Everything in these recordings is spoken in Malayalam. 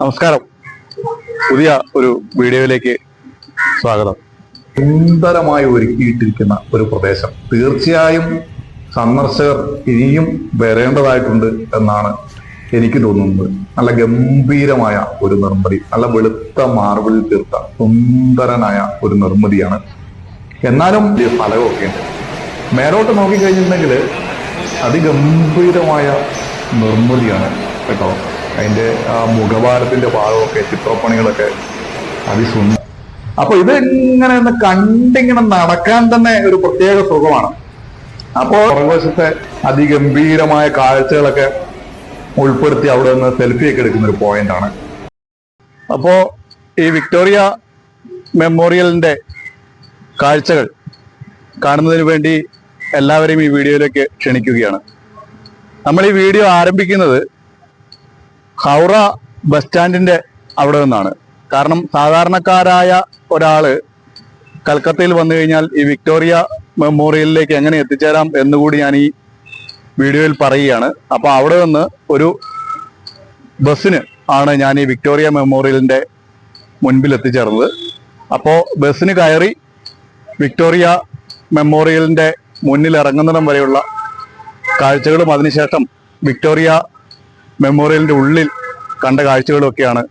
നമസ്കാരം. പുതിയ ഒരു വീഡിയോയിലേക്ക് സ്വാഗതം. സുന്ദരമായി ഒരുക്കിയിട്ടിരിക്കുന്ന ഒരു പ്രദേശം. തീർച്ചയായും സന്ദർശകർ ഇനിയും വരേണ്ടതായിട്ടുണ്ട് എന്നാണ് എനിക്ക് തോന്നുന്നത്. നല്ല ഗംഭീരമായ ഒരു നിർമ്മിതി നല്ല വെളുത്ത മാർബിൾ തീർത്ത സുന്ദരനായ ഒരു നിർമ്മിതിയാണ്. എന്നാലും വലിയ ഫലമൊക്കെ ഉണ്ട്. മേലോട്ട് നോക്കിക്കഴിഞ്ഞിട്ടുണ്ടെങ്കിൽ അതിഗംഭീരമായ നിർമ്മിതിയാണ് കേട്ടോ. അതിന്റെ ആ മുഖഭാരത്തിന്റെ ഭാഗമൊക്കെ ചിത്രപ്പണികളൊക്കെ അതിസുന്ദ അപ്പോൾ ഇത് ഇങ്ങനെ ഒന്ന് കണ്ടിങ്ങനെ നടക്കാൻ തന്നെ ഒരു പ്രത്യേക സുഖമാണ്. അപ്പോൾ പുറകുവശത്തെ അതിഗംഭീരമായ കാഴ്ചകളൊക്കെ ഉൾപ്പെടുത്തി അവിടെ നിന്ന് സെൽഫി ഒക്കെ എടുക്കുന്ന ഒരു പോയിന്റാണ് അപ്പോൾ അപ്പോ ഈ വിക്ടോറിയ മെമ്മോറിയലിന്റെ കാഴ്ചകൾ കാണുന്നതിന് വേണ്ടി എല്ലാവരെയും ഈ വീഡിയോയിലേക്ക് ക്ഷണിക്കുകയാണ്. നമ്മൾ ഈ വീഡിയോ ആരംഭിക്കുന്നത് ഹൗറ ബസ് സ്റ്റാൻഡിന്റെ അവിടെ നിന്നാണ്. കാരണം സാധാരണക്കാരായ ഒരാൾ കൽക്കത്തയിൽ വന്നു കഴിഞ്ഞാൽ ഈ വിക്ടോറിയ മെമ്മോറിയലിലേക്ക് എങ്ങനെ എത്തിച്ചേരാം എന്നുകൂടി ഞാൻ ഈ വീഡിയോയിൽ പറയുകയാണ്. അപ്പോൾ അവിടെ നിന്ന് ഒരു ബസ്സിന് ആണ് ഞാൻ ഈ വിക്ടോറിയ മെമ്മോറിയലിന്റെ മുൻപിൽ എത്തിച്ചേർന്നത്. അപ്പോൾ ബസ്സിന് കയറി വിക്ടോറിയ മെമ്മോറിയലിന്റെ മുന്നിൽ ഇറങ്ങുന്നിടം വരെയുള്ള കാഴ്ചകളും അതിനുശേഷം വിക്ടോറിയ മെമ്മോറിയലിന്റെ ഉള്ളിൽ കണ്ട കാഴ്ചകളൊക്കെയാണ്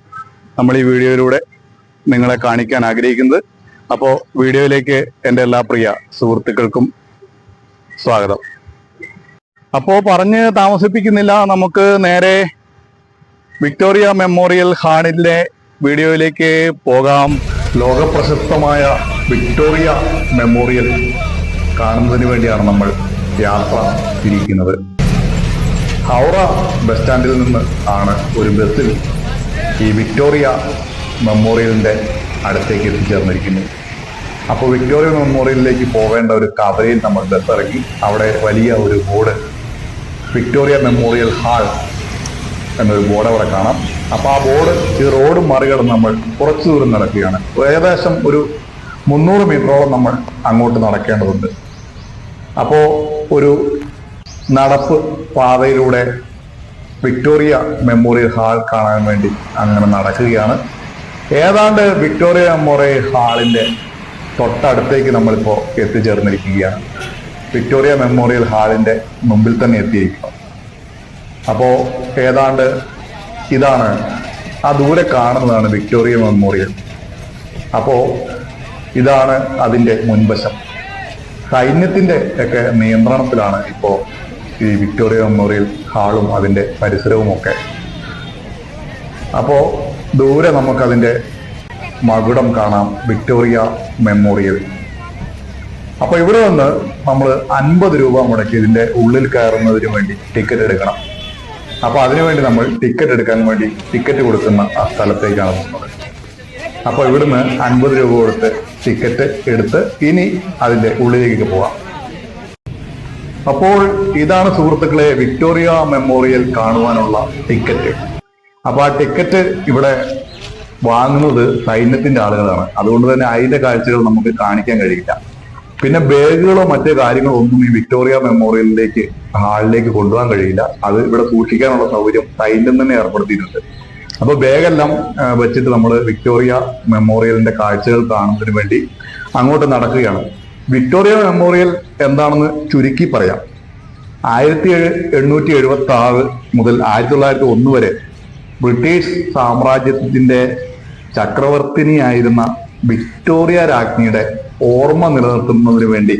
നമ്മൾ ഈ വീഡിയോയിലൂടെ നിങ്ങളെ കാണിക്കാൻ ആഗ്രഹിക്കുന്നത്. അപ്പോൾ വീഡിയോയിലേക്ക് എന്റെ എല്ലാ പ്രിയ സുഹൃത്തുക്കൾക്കും സ്വാഗതം. അപ്പോൾ പറഞ്ഞ് താമസിപ്പിക്കുന്നില്ല. നമുക്ക് നേരെ വിക്ടോറിയ മെമ്മോറിയൽ ഹാളിലെ വീഡിയോയിലേക്ക് പോകാം. ലോകപ്രശസ്തമായ വിക്ടോറിയ മെമ്മോറിയൽ കാണുന്നതിന് വേണ്ടിയാണ് നമ്മൾ യാത്ര തിരിക്കുന്നത്. ഹൗറ ബസ് സ്റ്റാൻഡിൽ നിന്ന് ആണ് ഒരു ബസ്സിൽ ഈ വിക്ടോറിയ മെമ്മോറിയലിന്റെ അടുത്തേക്ക് എത്തിച്ചേർന്നിരിക്കുന്നത്. അപ്പോൾ വിക്ടോറിയ മെമ്മോറിയലിലേക്ക് പോവേണ്ട ഒരു കവലയിൽ നമ്മൾ ബസ് ഇറങ്ങി അവിടെ വലിയ ഒരു ബോർഡ് വിക്ടോറിയ മെമ്മോറിയൽ ഹാൾ എന്നൊരു ബോർഡ് അവിടെ കാണാം. അപ്പോൾ ആ ബോർഡ് ഈ റോഡ് മറികടന്ന് നമ്മൾ കുറച്ച് ദൂരം നടക്കുകയാണ്. ഏകദേശം ഒരു മുന്നൂറ് മീറ്ററോളം നമ്മൾ അങ്ങോട്ട് നടക്കേണ്ടതുണ്ട്. അപ്പോൾ ഒരു നടപ്പ് പാതയിലൂടെ വിക്ടോറിയ മെമ്മോറിയൽ ഹാൾ കാണാൻ വേണ്ടി അങ്ങനെ നടക്കുകയാണ്. ഏതാണ്ട് വിക്ടോറിയ മെമ്മോറിയൽ ഹാളിന്റെ തൊട്ടടുത്തേക്ക് നമ്മളിപ്പോ എത്തിച്ചേർന്നിരിക്കുകയാണ്. വിക്ടോറിയ മെമ്മോറിയൽ ഹാളിന്റെ മുമ്പിൽ തന്നെ എത്തിയിരിക്കുന്നു. അപ്പോൾ ഏതാണ്ട് ഇതാണ് ആ ദൂരെ കാണുന്നതാണ് വിക്ടോറിയ മെമ്മോറിയൽ. അപ്പോൾ ഇതാണ് അതിന്റെ മുൻവശം. സൈന്യത്തിന്റെ ഒക്കെ നിയന്ത്രണത്തിലാണ് ഇപ്പോ ഈ വിക്ടോറിയ മെമ്മോറിയൽ ഹാളും അതിന്റെ പരിസരവും ഒക്കെ. അപ്പോൾ ദൂരെ നമുക്കതിന്റെ മകുടം കാണാം വിക്ടോറിയ മെമ്മോറിയൽ അപ്പോൾ ഇവിടെ നിന്ന് നമ്മൾ അൻപത് രൂപ മുടക്കി ഇതിന്റെ ഉള്ളിൽ കയറുന്നതിന് വേണ്ടി ടിക്കറ്റ് എടുക്കണം. അപ്പോൾ അതിനുവേണ്ടി നമ്മൾ ടിക്കറ്റ് എടുക്കാൻ വേണ്ടി ടിക്കറ്റ് കൊടുക്കുന്ന ആ സ്ഥലത്തേക്കാണ് പോകുന്നത് അപ്പോൾ ഇവിടുന്ന് അൻപത് രൂപ കൊടുത്ത് ടിക്കറ്റ് എടുത്ത് ഇനി അതിന്റെ ഉള്ളിലേക്ക് പോവാം. അപ്പോൾ ഇതാണ് സുഹൃത്തുക്കളെ വിക്ടോറിയ മെമ്മോറിയൽ കാണുവാനുള്ള ടിക്കറ്റ്. അപ്പൊ ആ ടിക്കറ്റ് ഇവിടെ വാങ്ങുന്നത് സൈന്യത്തിന്റെ ആളുകളാണ്. അതുകൊണ്ട് തന്നെ അതിന്റെ കാഴ്ചകൾ നമുക്ക് കാണിക്കാൻ കഴിയില്ല. പിന്നെ ബാഗുകളോ മറ്റു കാര്യങ്ങളോ ഒന്നും ഈ വിക്ടോറിയ മെമ്മോറിയലിലേക്ക് ഹാളിലേക്ക് കൊണ്ടുപോകാൻ കഴിയില്ല. അത് ഇവിടെ സൂക്ഷിക്കാനുള്ള സൗകര്യം സൈന്യം തന്നെ ഏർപ്പെടുത്തിയിട്ടുണ്ട്. അപ്പൊ ബാഗെല്ലാം വെച്ചിട്ട് നമ്മൾ വിക്ടോറിയ മെമ്മോറിയലിന്റെ കാഴ്ചകൾ കാണുന്നതിന് വേണ്ടി അങ്ങോട്ട് നടക്കുകയാണ്. വിക്ടോറിയ മെമ്മോറിയൽ എന്താണെന്ന് ചുരുക്കി പറയാം. ആയിരത്തി എണ്ണൂറ്റി എഴുപത്തി ആറ് മുതൽ ആയിരത്തി തൊള്ളായിരത്തി ഒന്ന് വരെ ബ്രിട്ടീഷ് സാമ്രാജ്യത്തിന്റെ ചക്രവർത്തിനിയായിരുന്ന വിക്ടോറിയ രാജ്ഞിയുടെ ഓർമ്മ നിലനിർത്തുന്നതിന് വേണ്ടി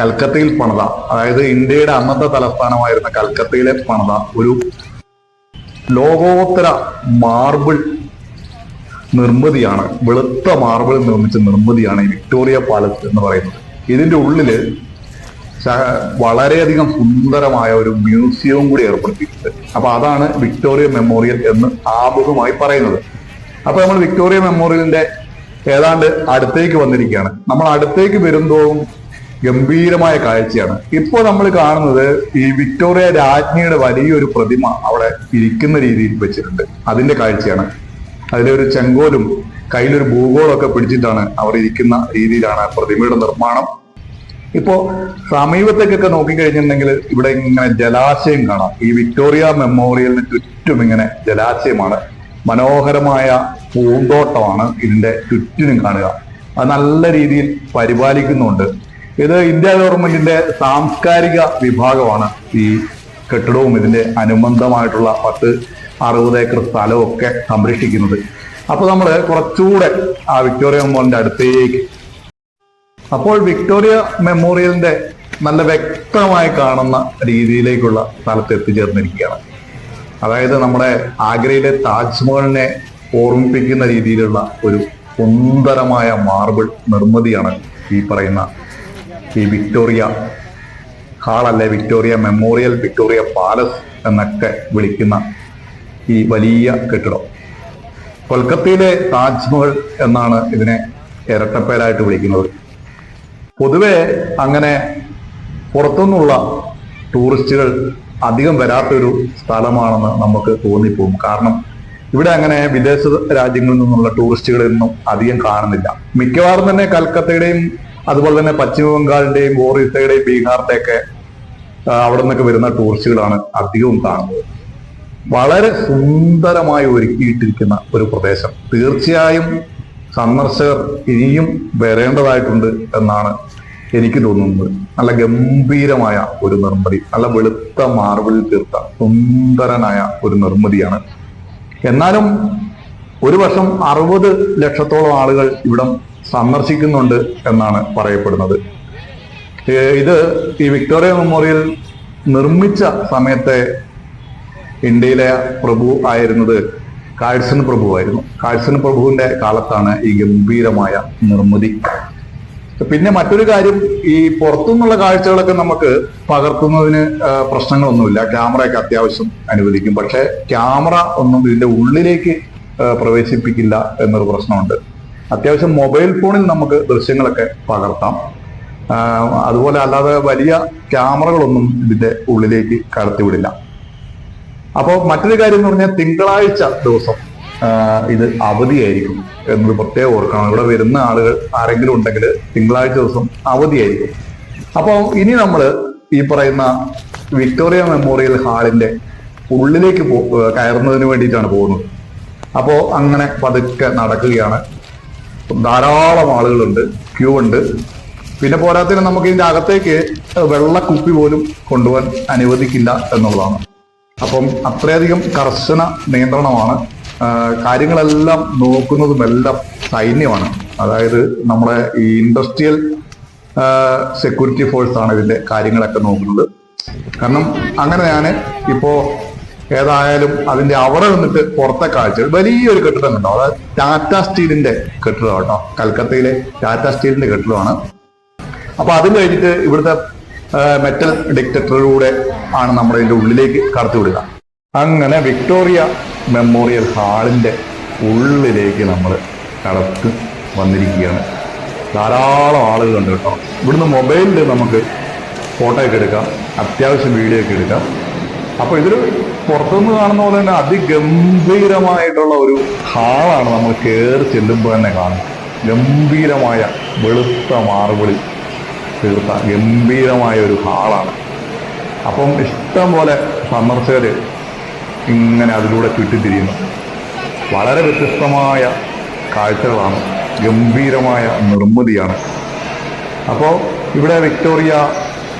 കൽക്കത്തയിൽ പണിത അതായത് ഇന്ത്യയുടെ അന്നത്തെ തലസ്ഥാനമായിരുന്ന കൽക്കത്തയിലെ പണിത ഒരു ലോകോത്തര മാർബിൾ നിർമ്മിതിയാണ്. വെളുത്ത മാർബിൾ നിർമ്മിച്ച നിർമ്മിതിയാണ് ഈ വിക്ടോറിയ പാലസ് എന്ന് പറയുന്നത്. ഇതിന്റെ ഉള്ളിൽ വളരെയധികം സുന്ദരമായ ഒരു മ്യൂസിയവും കൂടി ഏർപ്പെടുത്തിയിട്ടുണ്ട്. അപ്പൊ അതാണ് വിക്ടോറിയ മെമ്മോറിയൽ എന്ന് ആമുഖമായി പറയുന്നത്. അപ്പൊ നമ്മൾ വിക്ടോറിയ മെമ്മോറിയലിന്റെ ഏതാണ്ട് അടുത്തേക്ക് വന്നിരിക്കുകയാണ്. നമ്മൾ അടുത്തേക്ക് വരുമ്പോഴും ഗംഭീരമായ കാഴ്ചയാണ്. ഇപ്പോൾ നമ്മൾ കാണുന്നത് ഈ വിക്ടോറിയ രാജ്ഞിയുടെ വലിയൊരു പ്രതിമ അവിടെ ഇരിക്കുന്ന രീതിയിൽ വെച്ചിട്ടുണ്ട്. അതിന്റെ കാഴ്ചയാണ്. അതിലൊരു ചെങ്കോലും കയ്യിലൊരു ഭൂഗോളമൊക്കെ പിടിച്ചിട്ടാണ് അവർ ഇരിക്കുന്ന രീതിയിലാണ് പ്രതിമയുടെ നിർമ്മാണം. ഇപ്പോ സമീപത്തേക്കൊക്കെ നോക്കിക്കഴിഞ്ഞിട്ടുണ്ടെങ്കിൽ ഇവിടെ ഇങ്ങനെ ജലാശയം കാണാം. ഈ വിക്ടോറിയ മെമ്മോറിയലിന് ചുറ്റും ഇങ്ങനെ ജലാശയമാണ്. മനോഹരമായ പൂന്തോട്ടമാണ് ഇതിന്റെ ചുറ്റിനും കാണുക. അത് നല്ല രീതിയിൽ പരിപാലിക്കുന്നുണ്ട്. ഇത് ഇന്ത്യ ഗവൺമെന്റിന്റെ സാംസ്കാരിക വിഭാഗമാണ് ഈ കെട്ടിടവും ഇതിന്റെ അനുബന്ധമായിട്ടുള്ള പത്ത് അറുപത് ഏക്കർ സ്ഥലമൊക്കെ സംരക്ഷിക്കുന്നത്. അപ്പൊ നമ്മൾ കുറച്ചുകൂടെ ആ വിക്ടോറിയ മെമ്മോറിയലിന്റെ അടുത്തേക്ക്. അപ്പോൾ വിക്ടോറിയ മെമ്മോറിയലിന്റെ നല്ല വ്യക്തമായി കാണുന്ന രീതിയിലേക്കുള്ള സ്ഥലത്ത് എത്തിച്ചേർന്നിരിക്കുകയാണ്. അതായത് നമ്മുടെ ആഗ്രയിലെ താജ്മഹലിനെ ഓർമ്മിപ്പിക്കുന്ന രീതിയിലുള്ള ഒരു സുന്ദരമായ മാർബിൾ നിർമ്മിതിയാണ് ഈ പറയുന്ന ഈ വിക്ടോറിയ ഹാളല്ലേ വിക്ടോറിയ മെമ്മോറിയൽ വിക്ടോറിയ പാലസ് എന്നൊക്കെ വിളിക്കുന്ന ഈ വലിയ കെട്ടിടം. കൊൽക്കത്തയിലെ താജ്മഹൽ എന്നാണ് ഇതിനെ ഇരട്ടപ്പേരായിട്ട് വിളിക്കുന്നത്. പൊതുവെ അങ്ങനെ പുറത്തുനിന്നുള്ള ടൂറിസ്റ്റുകൾ അധികം വരാത്തൊരു സ്ഥലമാണെന്ന് നമുക്ക് തോന്നിപ്പോകും. കാരണം ഇവിടെ അങ്ങനെ വിദേശ രാജ്യങ്ങളിൽ നിന്നുള്ള ടൂറിസ്റ്റുകളൊന്നും അധികം കാണുന്നില്ല. മിക്കവാറും തന്നെ കൽക്കത്തയുടെയും അതുപോലെ തന്നെ പശ്ചിമ ബംഗാളിന്റെയും ബീഹാറിന്റെയൊക്കെ ബീഹാറിന്റെ ഒക്കെ അവിടെ നിന്നൊക്കെ വരുന്ന ടൂറിസ്റ്റുകളാണ് അധികവും കാണുന്നത്. വളരെ സുന്ദരമായി ഒരുക്കിയിട്ടിരിക്കുന്ന ഒരു പ്രദേശം. തീർച്ചയായും സന്ദർശകർ ഇനിയും വരേണ്ടതായിട്ടുണ്ട് എന്നാണ് എനിക്ക് തോന്നുന്നത്. നല്ല ഗംഭീരമായ ഒരു നിർമ്മിതി നല്ല വെളുത്ത മാർബിൾ തീർത്ത സുന്ദരനായ ഒരു നിർമ്മിതിയാണ്. എന്നാലും ഒരു വർഷം അറുപത് ലക്ഷത്തോളം ആളുകൾ ഇവിടം സന്ദർശിക്കുന്നുണ്ട് എന്നാണ് പറയപ്പെടുന്നത്. ഇത് ഈ വിക്ടോറിയ മെമ്മോറിയൽ നിർമ്മിച്ച സമയത്തെ ഇന്ത്യയിലെ പ്രഭു ആയിരുന്നത് കാഴ്സൺ പ്രഭു ആയിരുന്നു കാഴ്സൺ പ്രഭുവിന്റെ കാലത്താണ് ഈ ഗംഭീരമായ നിർമ്മിതി. പിന്നെ മറ്റൊരു കാര്യം ഈ പുറത്തുനിന്നുള്ള കാഴ്ചകളൊക്കെ നമുക്ക് പകർത്തുന്നതിന് പ്രശ്നങ്ങളൊന്നുമില്ല. ക്യാമറയൊക്കെ അത്യാവശ്യം അനുവദിക്കും. പക്ഷെ ക്യാമറ ഒന്നും ഇതിന്റെ ഉള്ളിലേക്ക് പ്രവേശിപ്പിക്കില്ല എന്നൊരു പ്രശ്നമുണ്ട്. അത്യാവശ്യം മൊബൈൽ ഫോണിൽ നമുക്ക് ദൃശ്യങ്ങളൊക്കെ പകർത്താം. അതുപോലെ അല്ലാതെ വലിയ ക്യാമറകളൊന്നും ഇതിന്റെ ഉള്ളിലേക്ക് കടത്തിവിടില്ല. അപ്പോൾ മറ്റൊരു കാര്യം എന്ന് പറഞ്ഞാൽ തിങ്കളാഴ്ച ദിവസം ഇത് അവധിയായിരിക്കും എന്നത് പ്രത്യേകം ഓർക്കണം. ഇവിടെ വരുന്ന ആളുകൾ ആരെങ്കിലും ഉണ്ടെങ്കിൽ തിങ്കളാഴ്ച ദിവസം അവധിയായിരിക്കും. അപ്പോൾ ഇനി നമ്മൾ ഈ പറയുന്ന വിക്ടോറിയ മെമ്മോറിയൽ ഹാളിന്റെ ഉള്ളിലേക്ക് കയറുന്നതിന് വേണ്ടിയിട്ടാണ് പോകുന്നത്. അപ്പോൾ അങ്ങനെ പതുക്കെ നടക്കുകയാണ്. ധാരാളം ആളുകളുണ്ട് ക്യൂ ഉണ്ട്. പിന്നെ പോരാത്തിന് നമുക്ക് ഇതിന്റെ അകത്തേക്ക് വെള്ള കുപ്പി പോലും കൊണ്ടുപോകാൻ അനുവദിക്കില്ല എന്നുള്ളതാണ്. അപ്പം അത്രയധികം കർശന നിയന്ത്രണമാണ്. കാര്യങ്ങളെല്ലാം നോക്കുന്നതുമെല്ലാം സൈന്യമാണ്. അതായത് നമ്മുടെ ഈ ഇൻഡസ്ട്രിയൽ സെക്യൂരിറ്റി ഫോഴ്സ് ആണ് ഇതിന്റെ കാര്യങ്ങളൊക്കെ നോക്കുന്നത്. കാരണം അങ്ങനെ ഞാൻ ഇപ്പോ ഏതായാലും അതിന്റെ അവിടെ നിന്നിട്ട് പുറത്തെ കാഴ്ച വലിയൊരു കെട്ടിടം കണ്ടോ? അതായത് ടാറ്റ സ്റ്റീലിന്റെ കെട്ടിടം കേട്ടോ. കൽക്കത്തയിലെ ടാറ്റ സ്റ്റീലിന്റെ കെട്ടിടമാണ്. അപ്പൊ അത് കഴിഞ്ഞിട്ട് ഇവിടുത്തെ മെറ്റൽ ഡിക്റ്ററിലൂടെ ആണ് നമ്മുടെ ഇതിന്റെ ഉള്ളിലേക്ക് കടത്തിവിടുക അങ്ങനെ വിക്ടോറിയ മെമ്മോറിയൽ ഹാളിന്റെ ഉള്ളിലേക്ക് നമ്മൾ കടത്ത് വന്നിരിക്കുകയാണ്. ധാരാളം ആളുകളുണ്ട് കേട്ടോ. ഇവിടുന്ന് മൊബൈലിൽ നമുക്ക് ഫോട്ടോ ഒക്കെ എടുക്കാം. അത്യാവശ്യം വീഡിയോ ഒക്കെ എടുക്കാം. അപ്പോൾ ഇതൊരു പുറത്തുനിന്ന് കാണുന്ന പോലെ തന്നെ അതിഗംഭീരമായിട്ടുള്ള ഒരു ഹാളാണ് നമ്മൾ കയറി ചെല്ലുമ്പോൾ തന്നെ കാണുന്നത്. ഗംഭീരമായ വെളുത്ത മാർബിളിൽ തീർത്ത ഗംഭീരമായ ഒരു ഹാളാണ്. അപ്പം ഇഷ്ടം പോലെ സന്ദർശകർ ഇങ്ങനെ അതിലൂടെ ചുറ്റിത്തിരിയുന്നു. വളരെ വ്യത്യസ്തമായ കാഴ്ചകളാണ്. ഗംഭീരമായ നിർമ്മിതിയാണ്. അപ്പോൾ ഇവിടെ Victoria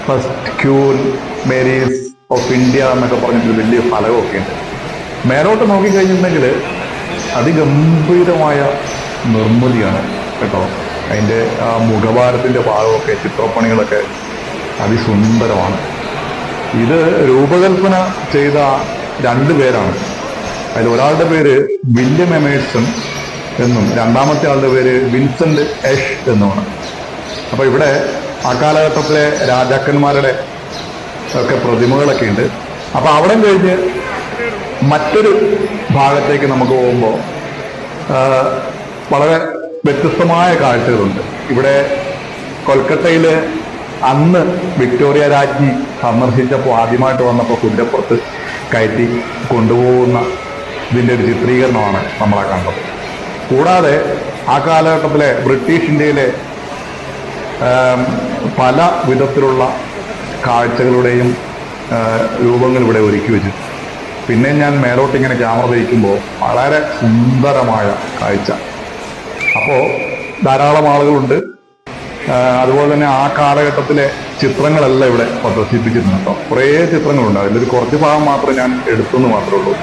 first queen Mary's of India എന്നൊക്കെ പറഞ്ഞിട്ട് വലിയ ഫലകമൊക്കെ ഉണ്ട്. മേലോട്ട് നോക്കിക്കഴിഞ്ഞിട്ടുണ്ടെങ്കിൽ അതിഗംഭീരമായ നിർമ്മിതിയാണ് കേട്ടോ. അതിന്റെ ആ മുഖഭാരത്തിന്റെ ഭാഗമൊക്കെ ചിത്രപ്പണികളൊക്കെ അതിസുന്ദരമാണ്. ഇത് രൂപകൽപ്പന ചെയ്ത രണ്ട് പേരാണ്. അതിൽ ഒരാളുടെ പേര് വില്യം എമേഴ്സൺ എന്നും രണ്ടാമത്തെ ആളുടെ പേര് വിൻസെന്റ് എഷ് എന്നുമാണ്. അപ്പോൾ ഇവിടെ ആ കാലഘട്ടത്തിലെ രാജാക്കന്മാരുടെ ഒക്കെ പ്രതിമകളൊക്കെ ഉണ്ട്. അപ്പോൾ അവിടെ കഴിഞ്ഞ് മറ്റൊരു ഭാഗത്തേക്ക് നമുക്ക് പോകുമ്പോൾ വളരെ വ്യത്യസ്തമായ കാഴ്ചകളുണ്ട്. ഇവിടെ കൊൽക്കത്തയിൽ അന്ന് വിക്ടോറിയ രാജ്ഞി സന്ദർശിച്ചപ്പോൾ ആദ്യമായിട്ട് വന്നപ്പോൾ കുതിരപ്പുറത്ത് കയറ്റി കൊണ്ടുപോകുന്ന ഇതിന്റെ ഒരു ചിത്രീകരണമാണ് നമ്മളെ കണ്ടത്. കൂടാതെ ആ കാലഘട്ടത്തിലെ ബ്രിട്ടീഷ് ഇന്ത്യയിലെ പല വിധത്തിലുള്ള കാഴ്ചകളുടെയും രൂപങ്ങൾ ഇവിടെ ഒരുക്കി വെച്ചു പിന്നെ ഞാൻ മേലോട്ട് ഇങ്ങനെ ക്യാമറ തിരിക്കുമ്പോൾ വളരെ സുന്ദരമായ കാഴ്ച. അപ്പോൾ ധാരാളം ആളുകളുണ്ട്. അതുപോലെ തന്നെ ആ കാലഘട്ടത്തിലെ ചിത്രങ്ങളല്ല ഇവിടെ പ്രദർശിപ്പിച്ചിരുന്നു കേട്ടോ. കുറേ ചിത്രങ്ങളുണ്ട്. അതിലൊരു കുറച്ച് ഭാഗം മാത്രമേ ഞാൻ എടുത്തെന്ന് മാത്രമേ ഉള്ളൂ.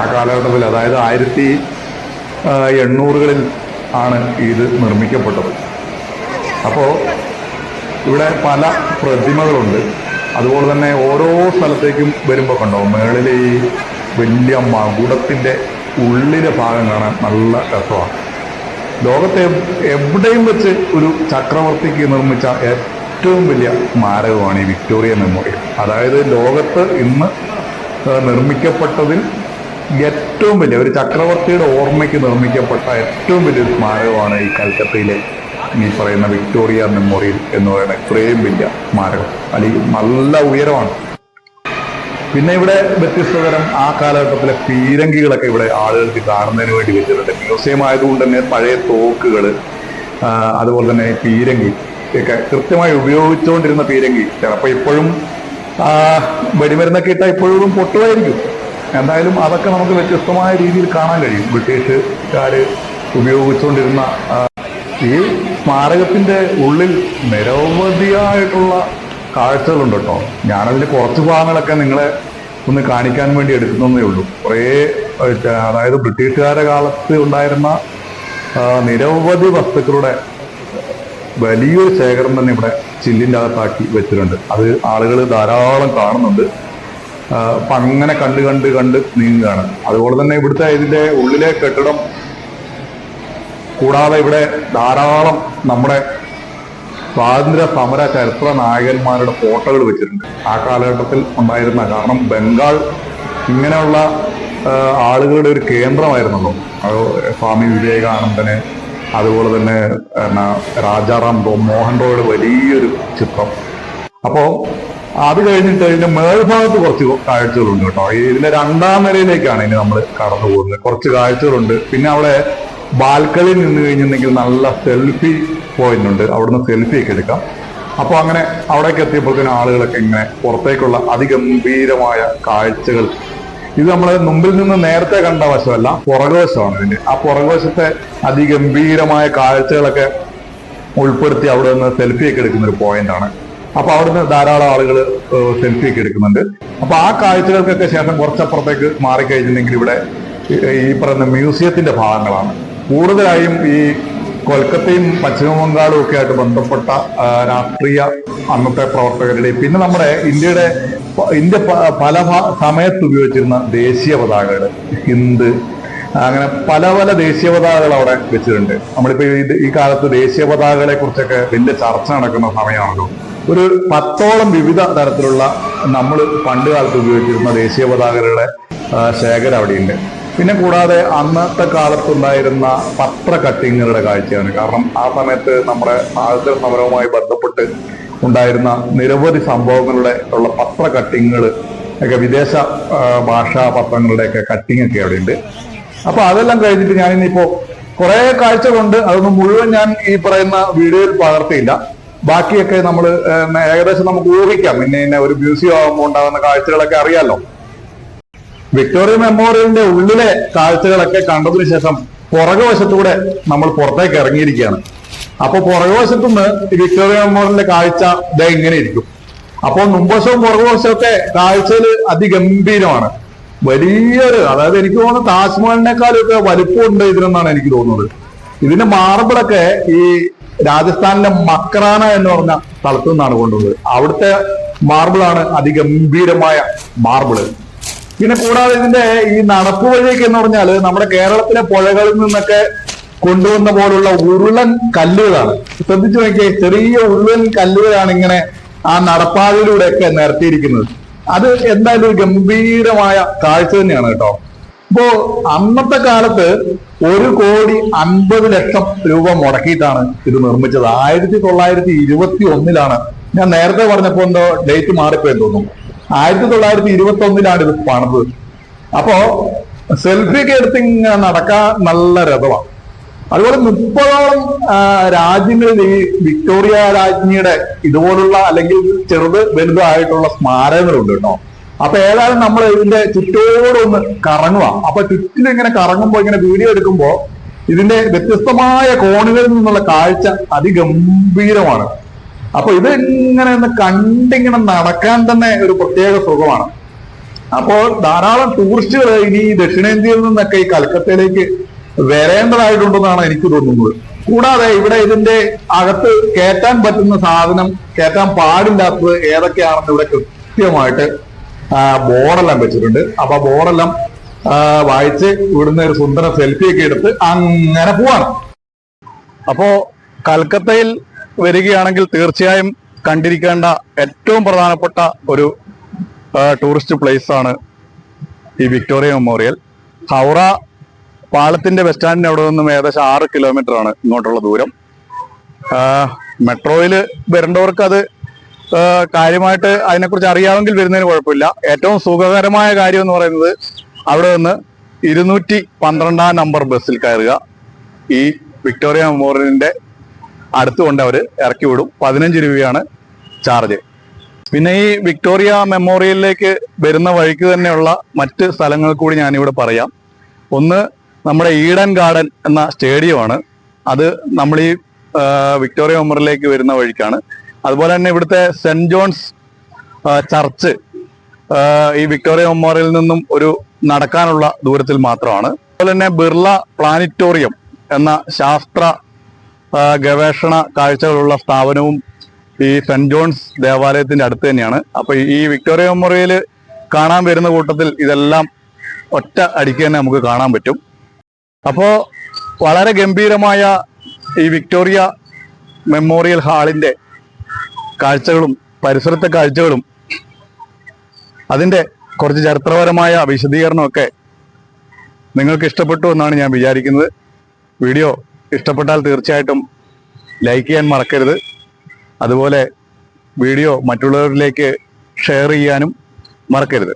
ആ കാലഘട്ടത്തിൽ അതായത് ആയിരത്തി എണ്ണൂറുകളിൽ ആണ് ഇത് നിർമ്മിക്കപ്പെട്ടത്. അപ്പോൾ ഇവിടെ പല പ്രതിമകളുണ്ട്. അതുപോലെ തന്നെ ഓരോ സ്ഥലത്തേക്കും വരുമ്പോൾ കണ്ടോ മേളിലെ ഈ വലിയ മകുടത്തിന്റെ ഉള്ളിലെ ഭാഗം കാണാൻ നല്ല രസമാണ്. ലോകത്തെ എവിടെയും വെച്ച് ഒരു ചക്രവർത്തിക്ക് നിർമ്മിച്ച ഏറ്റവും വലിയ സ്മാരകമാണ് ഈ വിക്ടോറിയ മെമ്മോറിയൽ. അതായത് ലോകത്ത് ഇന്ന് നിർമ്മിക്കപ്പെട്ടതിൽ ഏറ്റവും വലിയ ഒരു ചക്രവർത്തിയുടെ ഓർമ്മയ്ക്ക് നിർമ്മിക്കപ്പെട്ട ഏറ്റവും വലിയ സ്മാരകമാണ് ഈ കൽക്കത്തയിലെ ഈ പറയുന്ന വിക്ടോറിയ മെമ്മോറിയൽ എന്ന് പറയുന്ന ഇത്രയും വലിയ സ്മാരകം. അല്ലെങ്കിൽ നല്ല ഉയരമാണ്. പിന്നെ ഇവിടെ വ്യത്യസ്ത തരം ആ കാലഘട്ടത്തിലെ പീരങ്കികളൊക്കെ ഇവിടെ ആളുകൾക്ക് കാണുന്നതിന് വേണ്ടി വെച്ചിട്ടുണ്ട്. മ്യൂസിയം ആയതുകൊണ്ട് തന്നെ പഴയ തോക്കുകൾ അതുപോലെ തന്നെ പീരങ്കി ഒക്കെ കൃത്യമായി ഉപയോഗിച്ചുകൊണ്ടിരുന്ന പീരങ്കി. ചിലപ്പോൾ ഇപ്പോഴും വെടിമരുന്നൊക്കെ ഇട്ടാൽ ഇപ്പോഴും പൊട്ടുമായിരിക്കും. എന്തായാലും അതൊക്കെ നമുക്ക് വ്യത്യസ്തമായ രീതിയിൽ കാണാൻ കഴിയും. ബ്രിട്ടീഷുകാർ ഉപയോഗിച്ചുകൊണ്ടിരുന്ന ഈ സ്മാരകത്തിന്റെ ഉള്ളിൽ നിരവധിയായിട്ടുള്ള കാഴ്ചകളുണ്ട് കേട്ടോ ഞാനതിൽ കുറച്ച് ഭാഗങ്ങളൊക്കെ നിങ്ങളെ ഒന്ന് കാണിക്കാൻ വേണ്ടി എടുക്കുന്നതേ ഉള്ളൂ. കുറേ അതായത് ബ്രിട്ടീഷുകാരുടെ കാലത്ത് ഉണ്ടായിരുന്ന നിരവധി വസ്തുക്കളുടെ വലിയൊരു ശേഖരം തന്നെ ഇവിടെ ചില്ലിന്റെ അകത്താക്കി വെച്ചിട്ടുണ്ട്. അത് ആളുകൾ ധാരാളം കാണുന്നുണ്ട്. അപ്പം അങ്ങനെ കണ്ട് കണ്ട് കണ്ട് നീങ്ങുകയാണ്. അതുപോലെ തന്നെ ഇവിടുത്തെ ഇതിന്റെ ഉള്ളിലെ കെട്ടിടം കൂടാതെ ഇവിടെ ധാരാളം നമ്മുടെ സ്വാതന്ത്ര്യ സമര ചരിത്ര നായകന്മാരുടെ ഫോട്ടോകൾ വെച്ചിട്ടുണ്ട്. ആ കാലഘട്ടത്തിൽ ഉണ്ടായിരുന്ന കാരണം ബംഗാൾ ഇങ്ങനെയുള്ള ആളുകളുടെ ഒരു കേന്ദ്രമായിരുന്നല്ലോ. സ്വാമി വിവേകാനന്ദന് അതുപോലെ തന്നെ രാജാറാം റോ മോഹൻ റോയുടെ വലിയൊരു ചിത്രം. അപ്പോ അത് കഴിഞ്ഞിട്ട് അതിന്റെ മേൽഭാഗത്ത് കുറച്ച് കാഴ്ചകളുണ്ട് കേട്ടോ. ഇതിന്റെ രണ്ടാം നിലയിലേക്കാണ് ഇനി നമ്മൾ കടന്നു പോകുന്നത് കുറച്ച് കാഴ്ചകളുണ്ട്. പിന്നെ അവിടെ ബാൽക്കണിയിൽ നിന്ന് കഴിഞ്ഞിട്ടുണ്ടെങ്കിൽ നല്ല സെൽഫി പോയിന്റ് ഉണ്ട് അവിടുന്ന് സെൽഫി ഒക്കെ എടുക്കാം. അപ്പോൾ അങ്ങനെ അവിടേക്ക് എത്തിയപ്പോഴത്തേനും ആളുകളൊക്കെ ഇങ്ങനെ പുറത്തേക്കുള്ള അതിഗംഭീരമായ കാഴ്ചകൾ. ഇത് നമ്മൾ മുമ്പിൽ നിന്ന് നേരത്തെ കണ്ട വശമല്ല പുറകുവശമാണ് ഇതിന്റെ. ആ പുറകുവശത്തെ അതിഗംഭീരമായ കാഴ്ചകളൊക്കെ ഉൾപ്പെടുത്തി അവിടെ നിന്ന് സെൽഫി ഒക്കെ എടുക്കുന്ന ഒരു പോയിന്റ് ആണ്. അപ്പൊ അവിടുന്ന് ധാരാളം ആളുകൾ സെൽഫി ഒക്കെ എടുക്കുന്നുണ്ട്. അപ്പൊ ആ കാഴ്ചകൾക്കൊക്കെ ശേഷം കുറച്ചപ്പുറത്തേക്ക് മാറിക്കഴിഞ്ഞിട്ടുണ്ടെങ്കിൽ ഇവിടെ ഈ പറയുന്ന മ്യൂസിയത്തിന്റെ ഭാഗങ്ങളാണ്. കൂടുതലായും ഈ കൊൽക്കത്തയും പശ്ചിമ ബംഗാളും ഒക്കെ ആയിട്ട് ബന്ധപ്പെട്ട രാഷ്ട്രീയ അന്നത്തെ പ്രവർത്തകരുടെ പിന്നെ നമ്മുടെ ഇന്ത്യയുടെ ഇന്ത്യ പല സമയത്ത് ഉപയോഗിച്ചിരുന്ന ദേശീയ പതാകകൾ ഹിന്ദ് അങ്ങനെ പല പല ദേശീയ പതാകകൾ അവിടെ വെച്ചിട്ടുണ്ട്. നമ്മളിപ്പോ ഈ കാലത്ത് ദേശീയ പതാകകളെ കുറിച്ചൊക്കെ വലിയ ചർച്ച നടക്കുന്ന സമയമാണല്ലോ. ഒരു പത്തോളം വിവിധ തരത്തിലുള്ള നമ്മൾ പണ്ട് കാലത്ത് ഉപയോഗിച്ചിരുന്ന ദേശീയ പതാകകളുടെ ശേഖരം അവിടെയുണ്ട്. പിന്നെ കൂടാതെ അന്നത്തെ കാലത്തുണ്ടായിരുന്ന പത്ര കട്ടിങ്ങുകളുടെ കാഴ്ചയാണ്. കാരണം ആ സമയത്ത് നമ്മുടെ സ്വാതന്ത്ര്യ സമരവുമായി ബന്ധപ്പെട്ട് ഉണ്ടായിരുന്ന നിരവധി സംഭവങ്ങളുടെ ഉള്ള പത്ര കട്ടിങ്ങുകൾ ഒക്കെ വിദേശ ഭാഷാ പത്രങ്ങളുടെയൊക്കെ കട്ടിങ് ഒക്കെ അവിടെ ഉണ്ട് അപ്പൊ അതെല്ലാം കഴിഞ്ഞിട്ട് ഞാൻ ഇനിയിപ്പോ കുറെ കാഴ്ചകളുണ്ട് അതൊന്നും മുഴുവൻ ഞാൻ ഈ പറയുന്ന വീഡിയോയിൽ പകർത്തിയില്ല. ബാക്കിയൊക്കെ നമ്മൾ ഏകദേശം നമുക്ക് ഊഹിക്കാം. പിന്നെ ഇന്നെ ഒരു മ്യൂസിയം ആകുമ്പോൾ ഉണ്ടാകുന്ന കാഴ്ചകളൊക്കെ അറിയാലോ. വിക്ടോറിയ മെമ്മോറിയലിന്റെ ഉള്ളിലെ കാഴ്ചകളൊക്കെ കണ്ടതിന് ശേഷം പുറകുവശത്തൂടെ നമ്മൾ പുറത്തേക്ക് ഇറങ്ങിയിരിക്കുകയാണ്. അപ്പൊ പുറകുവശത്തുനിന്ന് വിക്ടോറിയ മെമ്മോറിയലിന്റെ കാഴ്ച ഇതാ ഇങ്ങനെ ഇരിക്കും. അപ്പോൾ മുമ്പശവും പുറകുവശമൊക്കെ കാഴ്ചയിൽ അതിഗംഭീരമാണ്. വലിയൊരു അതായത് എനിക്ക് തോന്നുന്നു താജ്മഹലിനേക്കാളൊക്കെ വലിപ്പമുണ്ട് ഇതിനെന്നാണ് എനിക്ക് തോന്നുന്നത്. ഇതിന്റെ മാർബിളൊക്കെ ഈ രാജസ്ഥാനിലെ മക്രാന എന്ന് പറഞ്ഞ സ്ഥലത്തു നിന്നാണ് കൊണ്ടുവന്നത്. അവിടുത്തെ മാർബിളാണ് അതിഗംഭീരമായ മാർബിൾ. പിന്നെ കൂടാതെ ഇതിന്റെ ഈ നടപ്പ് വഴിയൊക്കെ എന്ന് പറഞ്ഞാൽ നമ്മുടെ കേരളത്തിലെ പുഴകളിൽ നിന്നൊക്കെ കൊണ്ടുവന്ന പോലുള്ള ഉരുളൻ കല്ലുകളാണ്. ശ്രദ്ധിച്ചു നോക്കിയേ ചെറിയ ഉരുളൻ കല്ലുകളാണ് ഇങ്ങനെ ആ നടപ്പാതയിലൂടെയൊക്കെ നിരത്തിയിരിക്കുന്നത്. അത് എന്തായാലും ഒരു ഗംഭീരമായ കാഴ്ച തന്നെയാണ് കേട്ടോ. ഇപ്പോ അന്നത്തെ കാലത്ത് ഒരു കോടി അൻപത് ലക്ഷം രൂപ മുടക്കിയിട്ടാണ് ഇത് നിർമ്മിച്ചത്. ആയിരത്തി തൊള്ളായിരത്തി ഇരുപത്തി ഒന്നിലാണ്. ഞാൻ നേരത്തെ പറഞ്ഞപ്പോ എന്തോ ഡേറ്റ് മാറിപ്പോയെന്ന് തോന്നുന്നു. ആയിരത്തി തൊള്ളായിരത്തി ഇരുപത്തി ഒന്നിലാണ് ഇത് പണിത്. അപ്പോ സെൽഫി ഒക്കെ എടുത്ത് ഇങ്ങനെ നടക്കാൻ നല്ല രഥമാണ്. അതുപോലെ മുപ്പതോളം രാജ്യങ്ങളിൽ ഈ വിക്ടോറിയ രാജ്ഞിയുടെ ഇതുപോലുള്ള അല്ലെങ്കിൽ ചെറുത് വലുതായിട്ടുള്ള സ്മാരകങ്ങളുണ്ട് കേട്ടോ. അപ്പൊ ഏതായാലും നമ്മൾ ഇതിന്റെ ചുറ്റോടൊന്ന് കറങ്ങുക അപ്പൊ ചുറ്റിൽ ഇങ്ങനെ കറങ്ങുമ്പോൾ ഇങ്ങനെ വീഡിയോ എടുക്കുമ്പോൾ ഇതിന്റെ വ്യത്യസ്തമായ കോണുകളിൽ നിന്നുള്ള കാഴ്ച അതിഗംഭീരമാണ്. അപ്പൊ ഇത് ഇങ്ങനെ ഒന്ന് കണ്ടിങ്ങനെ നടക്കാൻ തന്നെ ഒരു പ്രത്യേക സുഖമാണ്. അപ്പോൾ ധാരാളം ടൂറിസ്റ്റുകൾ ഇനി ദക്ഷിണേന്ത്യയിൽ നിന്നൊക്കെ ഈ കൽക്കത്തയിലേക്ക് വരേണ്ടതായിട്ടുണ്ടെന്നാണ് എനിക്ക് തോന്നുന്നത്. കൂടാതെ ഇവിടെ ഇതിന്റെ അകത്ത് കയറ്റാൻ പറ്റുന്ന സാധനം കയറ്റാൻ പാടില്ലാത്തത് ഏതൊക്കെയാണെന്ന് ഇവിടെ കൃത്യമായിട്ട് ബോർഡെല്ലാം വെച്ചിട്ടുണ്ട്. അപ്പൊ ബോർഡെല്ലാം വായിച്ച് ഇവിടുന്ന് ഒരു സുന്ദര സെൽഫി ഒക്കെ എടുത്ത് അങ്ങനെ പോവാണ്. അപ്പോ കൽക്കത്തയിൽ വരികയാണെങ്കിൽ തീർച്ചയായും കണ്ടിരിക്കേണ്ട ഏറ്റവും പ്രധാനപ്പെട്ട ഒരു ടൂറിസ്റ്റ് പ്ലേസ് ആണ് ഈ വിക്ടോറിയ മെമ്മോറിയൽ. ഹൗറ പാലത്തിന്റെ ബസ് സ്റ്റാൻഡിന് അവിടെ നിന്നും ഏകദേശം ആറ് കിലോമീറ്റർ ആണ് ഇങ്ങോട്ടുള്ള ദൂരം. മെട്രോയിൽ വരേണ്ടവർക്ക് അത് കാര്യമായിട്ട് അതിനെക്കുറിച്ച് അറിയാമെങ്കിൽ വരുന്നതിന് കുഴപ്പമില്ല. ഏറ്റവും സുഖകരമായ കാര്യം എന്ന് പറയുന്നത് അവിടെ നിന്ന് ഇരുന്നൂറ്റി പന്ത്രണ്ടാം നമ്പർ ബസ്സിൽ കയറുക. ഈ വിക്ടോറിയ മെമ്മോറിയലിന്റെ അടുത്ത് കൊണ്ട് അവർ ഇറക്കി വിടും. പതിനഞ്ച് രൂപയാണ് ചാർജ് പിന്നെ ഈ വിക്ടോറിയ മെമ്മോറിയലിലേക്ക് വരുന്ന വഴിക്ക് തന്നെയുള്ള മറ്റ് സ്ഥലങ്ങൾ കൂടി ഞാനിവിടെ പറയാം. ഒന്ന് നമ്മുടെ ഈഡൻ ഗാർഡൻ എന്ന സ്റ്റേഡിയമാണ്. അത് നമ്മൾ ഈ വിക്ടോറിയ മെമ്മോറിയലിലേക്ക് വരുന്ന വഴിക്കാണ്. അതുപോലെ തന്നെ ഇവിടുത്തെ സെന്റ് ജോൺസ് ചർച്ച് ഈ വിക്ടോറിയ മെമ്മോറിയലിൽ നിന്നും ഒരു നടക്കാനുള്ള ദൂരത്തിൽ മാത്രമാണ്. അതുപോലെ തന്നെ ബിർള പ്ലാനറ്റോറിയം എന്ന ശാസ്ത്ര ഗവേഷണ കാഴ്ചകളുള്ള സ്ഥാപനവും ഈ സെന്റ് ജോൺസ് ദേവാലയത്തിന്റെ അടുത്ത് തന്നെയാണ്. അപ്പൊ ഈ വിക്ടോറിയ മെമ്മോറിയൽ കാണാൻ വരുന്ന കൂട്ടത്തിൽ ഇതെല്ലാം ഒറ്റ അടിക്ക് തന്നെ നമുക്ക് കാണാൻ പറ്റും. അപ്പോ വളരെ ഗംഭീരമായ ഈ വിക്ടോറിയ മെമ്മോറിയൽ ഹാളിന്റെ കാഴ്ചകളും പരിസരത്തെ കാഴ്ചകളും അതിന്റെ കുറച്ച് ചരിത്രപരമായ വിശദീകരണമൊക്കെ നിങ്ങൾക്ക് ഇഷ്ടപ്പെട്ടു എന്നാണ് ഞാൻ വിചാരിക്കുന്നത്. വീഡിയോ ഇഷ്ടപ്പെട്ടാൽ തീർച്ചയായിട്ടും ലൈക്ക് ചെയ്യാൻ മറക്കരുത്. അതുപോലെ വീഡിയോ മറ്റുള്ളവരിലേക്ക് ഷെയർ ചെയ്യാനും മറക്കരുത്.